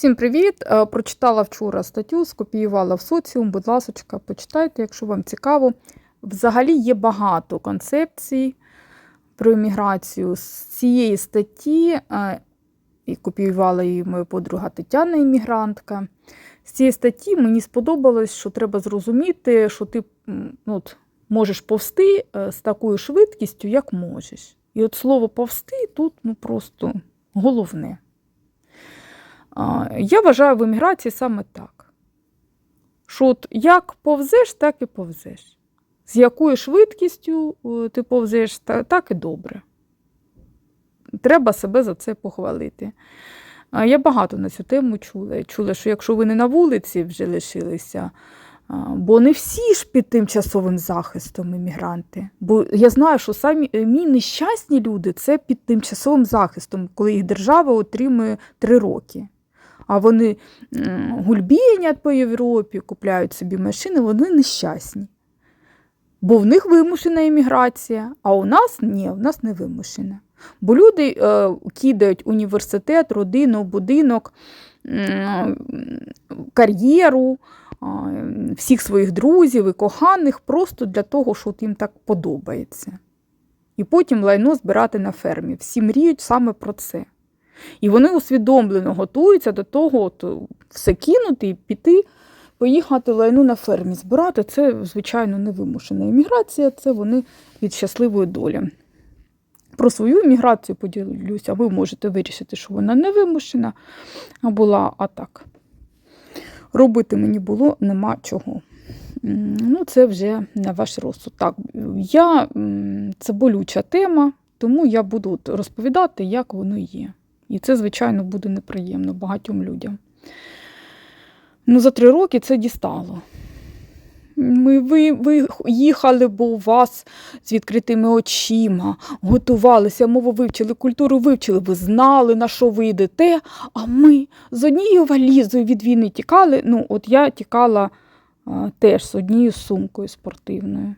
Всім привіт! Е, Прочитала вчора статтю, скопіювала в соціум. Будь ласка, почитайте, якщо вам цікаво. Взагалі є багато концепцій про імміграцію. З цієї статті е, і копіювала її моя подруга Тетяна іммігрантка. З цієї статті мені сподобалось, що треба зрозуміти, що ти ну, от, можеш повсти е, з такою швидкістю, як можеш. І от слово повсти тут ну, просто головне. Я вважаю в еміграції саме так. Що от як повзеш, так і повзеш. З якою швидкістю е, ти повзеш, так і добре. Треба себе за це похвалити. Я багато на цю тему чула. Чула, що якщо ви не на вулиці вже лишилися, бо не всі ж під тимчасовим захистом іммігранти. Бо я знаю, що самі е, мій нещасні люди це під тимчасовим захистом, коли їх держава отримує три роки. А вони гульбінять по Європі, купляють собі машини, вони нещасні. Бо в них вимушена імміграція, а у нас ні, у нас не вимушена. Бо люди е, кидають університет, родину, будинок, м, кар'єру, е, всіх своїх друзів і коханих просто для того, що їм так подобається. І потім лайно збирати на фермі. Всі мріють саме про це. І вони усвідомлено готуються до того, от, все кинути і піти, поїхати лайну на фермі збирати. Це, звичайно, невимушена імміграція, це вони від щасливої долі. Про свою імміграцію поділюся, ви можете вирішити, що вона не вимушена, була а так. Робити мені було нема чого. Ну, це вже на ваш розсуд. Так, я, це болюча тема, тому я буду розповідати, як воно є. І це, звичайно, буде неприємно багатьом людям. Ну, за три роки це дістало. Ми, ви, ви їхали, бо у вас з відкритими очима, готувалися, мову вивчили, культуру вивчили, ви знали, на що ви йдете, а ми з однією валізою від війни тікали. Ну, от я тікала а, теж з однією сумкою спортивною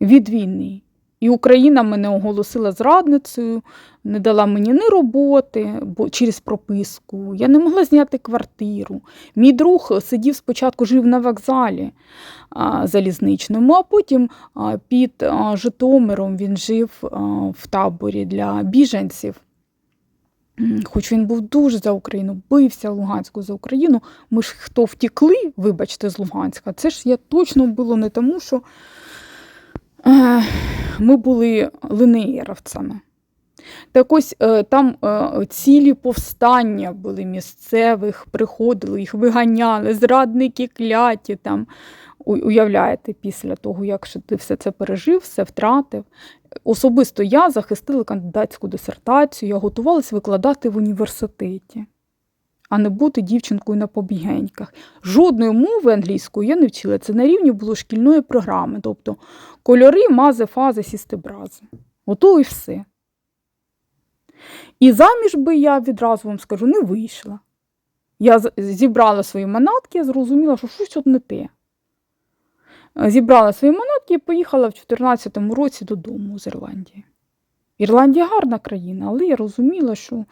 від війни. І Україна мене оголосила зрадницею, не дала мені ні роботи бо через прописку. Я не могла зняти квартиру. Мій друг сидів спочатку, жив на вокзалі а, залізничному, а потім а, під а, Житомиром він жив а, в таборі для біженців. Хоч він був дуже за Україну, бився Луганську за Україну. Ми ж хто втікли, вибачте, з Луганська, це ж я точно було не тому, що е, ми були линеєровцями. Так ось е, там е, цілі повстання були місцевих, приходили, їх виганяли, зрадники кляті там. Уявляєте, після того, як ти все це пережив, все втратив. Особисто я захистила кандидатську дисертацію, я готувалася викладати в університеті, а не бути дівчинкою на побігеньках. Жодної мови англійської я не вчила. Це на рівні було шкільної програми, тобто кольори, мази, фази, сістебрази. Ото і все. І заміж би я відразу вам скажу, не вийшла. Я зібрала свої манатки, я зрозуміла, що щось от не те. Зібрала свої манатки і поїхала в 2014 році додому з Ірландії. Ірландія гарна країна, але я розуміла, що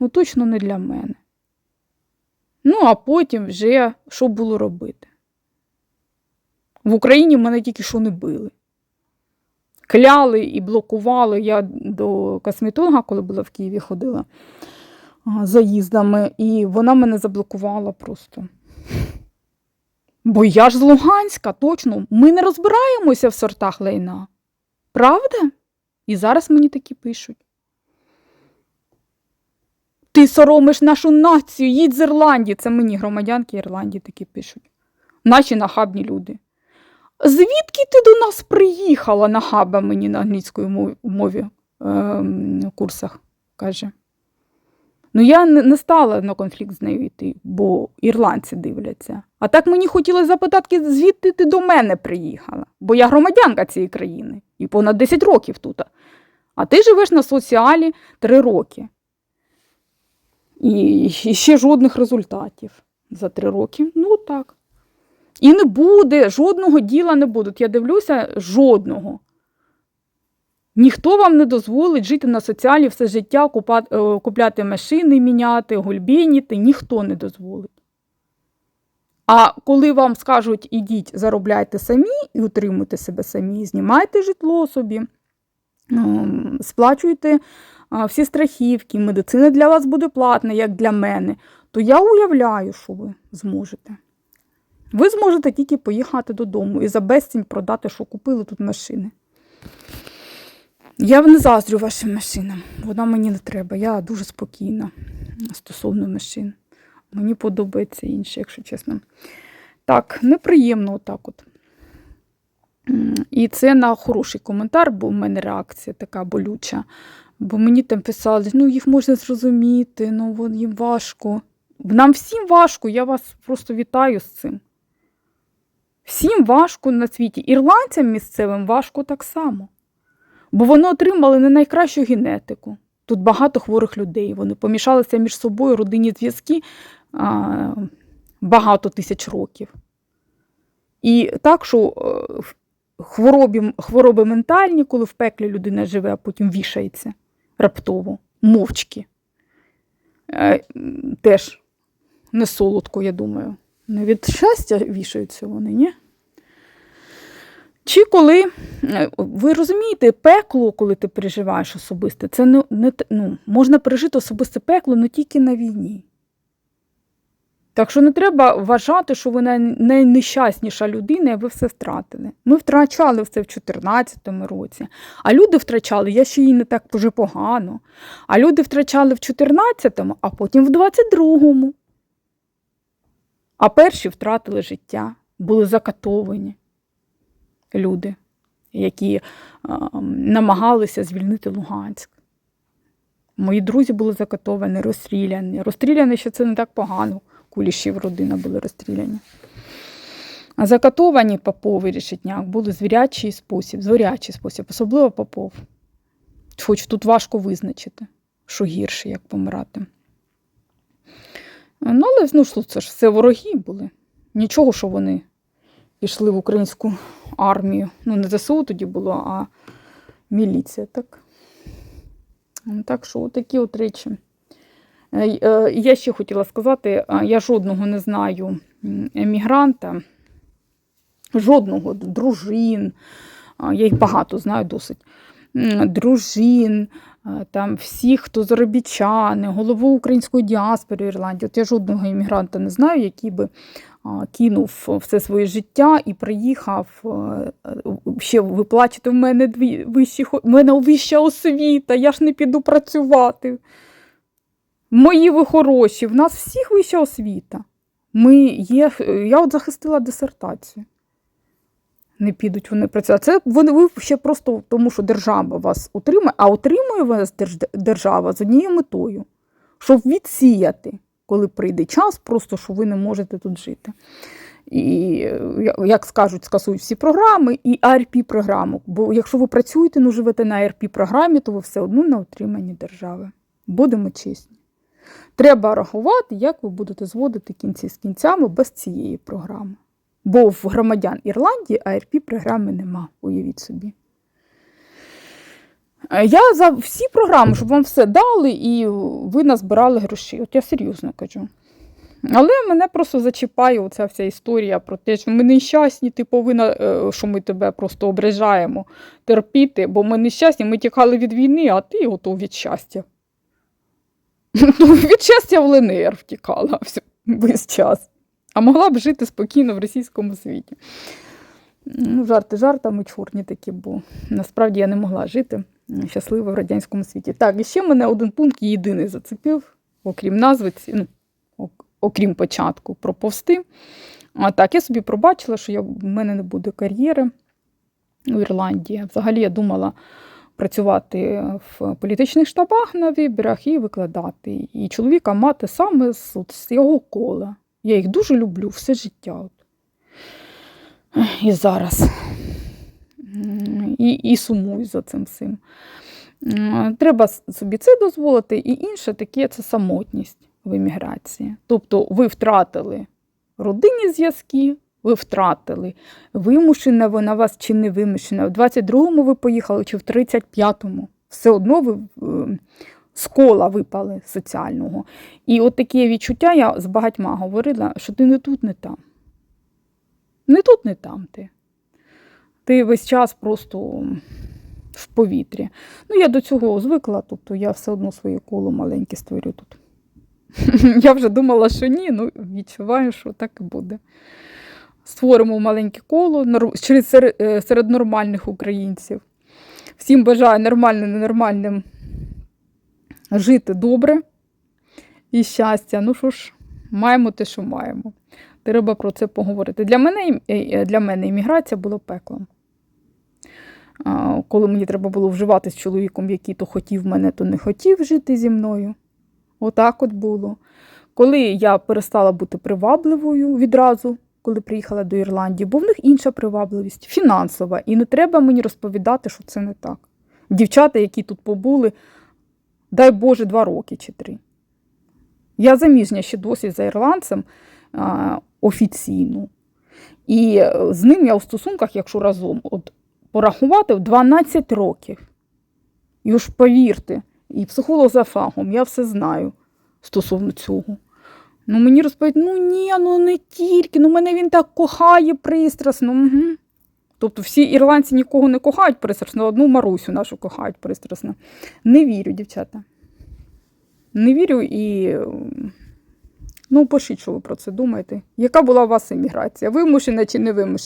ну, точно не для мене. Ну, а потім вже що було робити? В Україні мене тільки що не били. Кляли і блокували. Я до косметолога, коли була в Києві, ходила заїздами, і вона мене заблокувала просто. Бо я ж з Луганська, точно. Ми не розбираємося в сортах лайна. Правда? І зараз мені такі пишуть. Ти соромиш нашу націю, їдь з Ірландії. Це мені громадянки Ірландії такі пишуть. Наші нахабні люди. Звідки ти до нас приїхала нахаба мені на англійської мові ем, курсах, каже. Ну, я не стала на конфлікт з нею йти, бо ірландці дивляться. А так мені хотілося запитати, звідти ти до мене приїхала, бо я громадянка цієї країни і понад 10 років тут. А ти живеш на соціалі 3 роки. І, і ще жодних результатів за 3 роки. Ну так. І не буде, жодного діла не буде. Я дивлюся, жодного. Ніхто вам не дозволить жити на соціалі все життя, е, купляти машини, міняти, гульбініти, ніхто не дозволить. А коли вам скажуть, ідіть, заробляйте самі і утримуйте себе самі, знімайте житло собі, ем, сплачуйте всі страхівки, медицина для вас буде платна, як для мене, то я уявляю, що ви зможете. Ви зможете тільки поїхати додому і за безцінь продати, що купили тут машини. Я не заздрю вашим машинам. Вона мені не треба. Я дуже спокійна стосовно машин. Мені подобається інше, якщо чесно. Так, неприємно отак от. І це на хороший коментар, бо в мене реакція така болюча. Бо мені там писали, ну їх можна зрозуміти, ну вон їм важко. Нам всім важко, я вас просто вітаю з цим. Всім важко на світі. Ірландцям місцевим важко так само. Бо вони отримали не найкращу генетику. Тут багато хворих людей. Вони помішалися між собою родинні зв'язки багато тисяч років. І так, що е, хворобі, хвороби ментальні, коли в пеклі людина живе, а потім вішається раптово, мовчки. Е, Теж не солодко, я думаю. Не від щастя вішаються вони, ні? Чи коли е, ви розумієте, пекло, коли ти переживаєш особисте, це не, не ну, можна пережити особисте пекло не тільки на війні. Так що не треба вважати, що ви найнещасніша людина, і ви все втратили. Ми втрачали все в 2014 році, а люди втрачали, я ще їй не так дуже погано. А люди втрачали в 2014-му, а потім в 22-му. А перші втратили життя, були закатовані люди, які намагалися звільнити Луганськ. Мої друзі були закатовані, розстріляні. Розстріляні ще це не так погано. Кулішів родина були розстріляні. А закатовані Попов і Решетняк були звірячий спосіб, звірячий спосіб, особливо Попов. Хоч тут важко визначити, що гірше, як помирати. Ну, але ну, що це ж все вороги були. Нічого, що вони пішли в українську армію. Ну, не ЗСУ тоді було, а міліція, так. Ну, Так що такі от речі. Е, е, Я ще хотіла сказати, я жодного не знаю емігранта, жодного дружин, я їх багато знаю досить. Дружин, там всіх, хто заробітчани, голову української діаспори в Ірландії. От я жодного іммігранта не знаю, який би кинув все своє життя і приїхав ще виплачувати в мене дві вищі, в мене вища освіта, я ж не піду працювати. Мої ви хороші, в нас всіх вища освіта. Ми є, я от захистила дисертацію. Не підуть вони працювати. Це вони ви ще просто тому, що держава вас утримує, а утримує вас держава з однією метою, щоб відсіяти, коли прийде час, просто що ви не можете тут жити. І, як скажуть, скасують всі програми і ARP-програму. Бо якщо ви працюєте, ну живете на ARP-програмі, то ви все одно на утриманні держави. Будемо чесні. Треба рахувати, як ви будете зводити кінці з кінцями без цієї програми. Бо в громадян Ірландії ARP програми нема, уявіть собі. Е, Я за всі програми, щоб вам все дали і ви назбирали гроші. От я серйозно кажу. Але мене просто зачіпає оця вся історія про те, що ми нещасні, ти повинна, е, що ми тебе просто ображаємо, терпіти, бо ми нещасні, ми тікали від війни, а ти готов від щастя. Ну, від щастя в ЛНР втікала весь час. А могла б жити спокійно в російському світі. Ну, жарти жартами чорні такі, бо насправді я не могла жити щасливо в радянському світі. Так, і ще мене один пункт єдиний зацепив, окрім назви, ну, окрім початку, про повсти. А так, я собі пробачила, що я, в мене не буде кар'єри у Ірландії. Взагалі я думала працювати в політичних штабах на виборах і викладати. І чоловіка мати саме з, от, з його кола. Я їх дуже люблю все життя. От. І зараз. І, і сумую за цим всім. Треба собі це дозволити, і інше таке це самотність в еміграції. Тобто ви втратили родинні зв'язки, ви втратили. Вимушена вона вас чи не вимушена. В 22-му ви поїхали чи в 35-му. Все одно ви е, з кола випали соціального. І от такі відчуття я з багатьма говорила, що ти не тут, не там. Не тут, не там ти. Ти весь час просто в повітрі. Ну, я до цього звикла, тобто я все одно своє коло маленьке створю тут. Я вже думала, що ні, ну відчуваю, що так і буде. Створимо маленьке коло е, серед нормальних українців. Всім бажаю нормальним, ненормальним жити добре і щастя. Ну що ж, маємо те, що маємо. Треба про це поговорити. Для мене, е, е, для мене імміграція була пеклом. Коли мені треба було вживати з чоловіком, який то хотів мене, то не хотів жити зі мною. Отак от було. Коли я перестала бути привабливою відразу, коли приїхала до Ірландії, бо в них інша привабливість, фінансова. І не треба мені розповідати, що це не так. Дівчата, які тут побули, дай Боже, два роки чи три. Я заміжня ще досі за ірландцем а, офіційно. І е, з ним я у стосунках, якщо разом, от порахувати 12 років. І уж повірте, і психолог за фахом, я все знаю стосовно цього. Ну, мені розповідають, ну ні, ну не тільки, ну мене він так кохає пристрасно. Угу. Тобто всі ірландці нікого не кохають пристрасно, одну Марусю нашу кохають пристрасно. Не вірю, дівчата. Не вірю і. Ну, пишіть, що ви про це думаєте. Яка була у вас еміграція? Вимушена чи не вимушена?